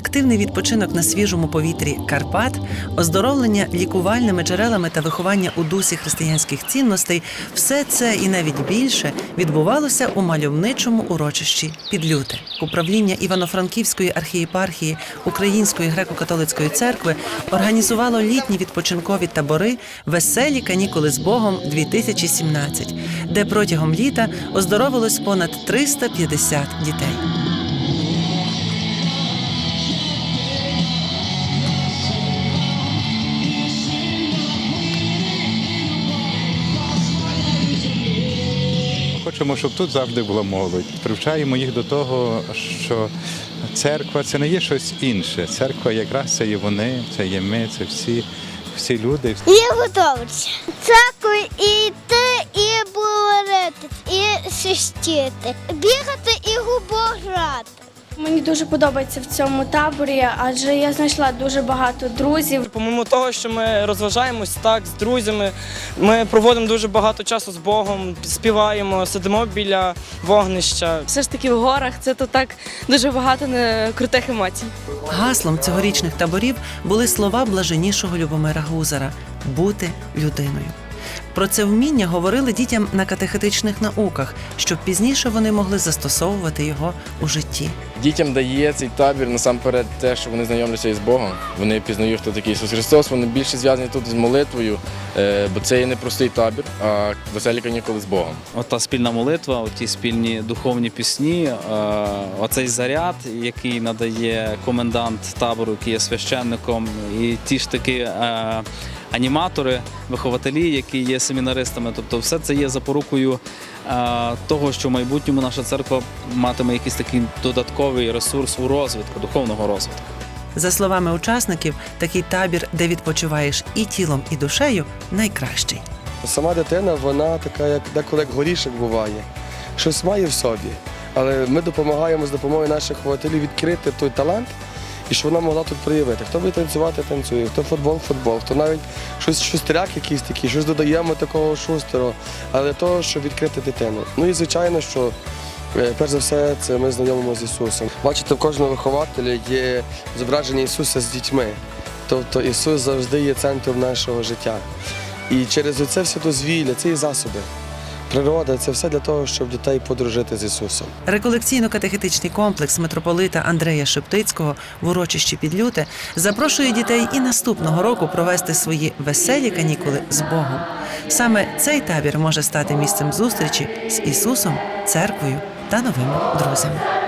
активний відпочинок на свіжому повітрі Карпат, оздоровлення лікувальними джерелами та виховання у дусі християнських цінностей все це і навіть більше відбувалося у мальовничому урочищі Підлюте. Управління Івано-Франківської архієпархії Української греко-католицької церкви організувало літні відпочинкові табори Веселі канікули з Богом 2017, де протягом літа оздоровилось понад 350 дітей. Хочемо, щоб тут завжди була молодь. Привчаємо їх до того, що церква це не є щось інше. Церква якраз це є вони, це є ми, це всі, всі люди. Є готуватися. Церкву йти, і говорити, і свистіти. Бігати і губо грати. Мені дуже подобається в цьому таборі, адже я знайшла дуже багато друзів. Помимо того, що ми розважаємось так з друзями, ми проводимо дуже багато часу з Богом, співаємо, сидимо біля вогнища. все ж таки в горах це то так дуже багато не крутих емоцій. Гаслом цьогорічних таборів були слова блаженнішого Любомира Гузара бути людиною. Про це вміння говорили дітям на катехетичних науках, щоб пізніше вони могли застосовувати його у житті. Дітям дає цей табір насамперед те, що вони знайомляться із Богом. Вони пізнають, хто такий Ісус Христос. Вони більше зв'язані тут з молитвою, е, бо це є не простий табір, а веселі канікули з Богом. Ота спільна молитва, оті спільні духовні пісні, е, оцей заряд, який надає комендант табору, який є священником, і ті ж таки е, аніматори, вихователі, які є семінаристами. Тобто, все це є запорукою е, того, що в майбутньому наша церква матиме якийсь такий додатковий ресурс у розвитку, духовного розвитку. За словами учасників, такий табір, де відпочиваєш і тілом, і душею, найкращий. Сама дитина, вона така, як деколи як горішок буває. Щось має в собі. Але ми допомагаємо з допомогою наших вихователів відкрити той талант, і щоб вона могла тут проявити. Хто буде танцювати, танцює, хто футбол, футбол, хто навіть щось шустряк якийсь такий, щось додаємо такого шустерого, але того, щоб відкрити дитину. Ну і звичайно, що е, перш за все, це ми знайомимо з Ісусом. Бачите, в кожного вихователя є зображення Ісуса з дітьми. Тобто Ісус завжди є центром нашого життя. І через це все дозвілля, це і засоби. Природа це все для того, щоб дітей подружити з Ісусом. Реколекційно-катехетичний комплекс митрополита Андрея Шептицького в урочищі Підлюте запрошує дітей і наступного року провести свої веселі канікули з Богом. Саме цей табір може стати місцем зустрічі з Ісусом, церквою та новими друзями.